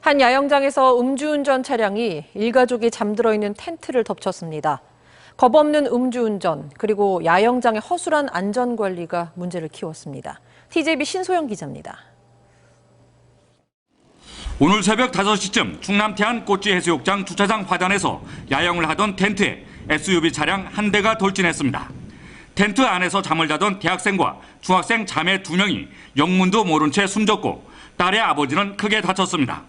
한 야영장에서 음주운전 차량이 일가족이 잠들어 있는 텐트를 덮쳤습니다. 겁 없는 음주운전 그리고 야영장의 허술한 안전관리가 문제를 키웠습니다. TJB 신소영 기자입니다. 오늘 새벽 5시쯤 충남 태안 꽃지 해수욕장 주차장 화단에서 야영을 하던 텐트에 SUV 차량 한 대가 돌진했습니다. 텐트 안에서 잠을 자던 대학생과 중학생 자매 두 명이 영문도 모른 채 숨졌고 딸의 아버지는 크게 다쳤습니다.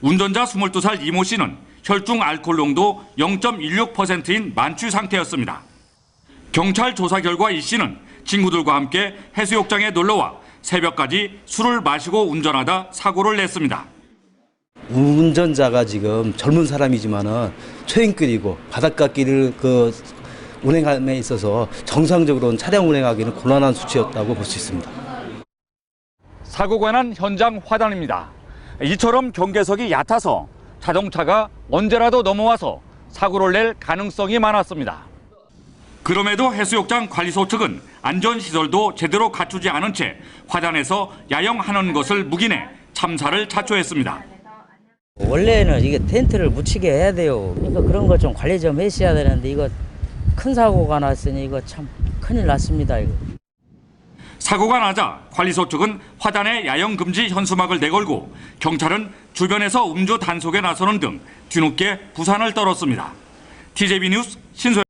운전자 22살 이모 씨는 혈중 알코올 농도 0.16%인 만취 상태였습니다. 경찰 조사 결과 이 씨는 친구들과 함께 해수욕장에 놀러와 새벽까지 술을 마시고 운전하다 사고를 냈습니다. 운전자가 지금 젊은 사람이지만은 초행길이고 바닷가길을 그 운행함에 있어서 정상적으로 차량 운행하기는 곤란한 수치였다고 볼 수 있습니다. 사고가 난 현장 화단입니다. 이처럼 경계석이 얕아서 자동차가 언제라도 넘어와서 사고를 낼 가능성이 많았습니다. 그럼에도 해수욕장 관리소 측은 안전시설도 제대로 갖추지 않은 채 화단에서 야영하는 것을 묵인해 참사를 자초했습니다. 원래는 이게 텐트를 묻히게 해야 돼요. 그러니까 그런 거좀 관리 좀 해셔야 되는데 이거 큰 사고가 났으니 이거 참 큰일 났습니다. 이거. 사고가 나자 관리소 측은 화단에 야영 금지 현수막을 내걸고 경찰은 주변에서 음주 단속에 나서는 등 뒤늦게 부산을 떨었습니다. TJB 뉴스 신소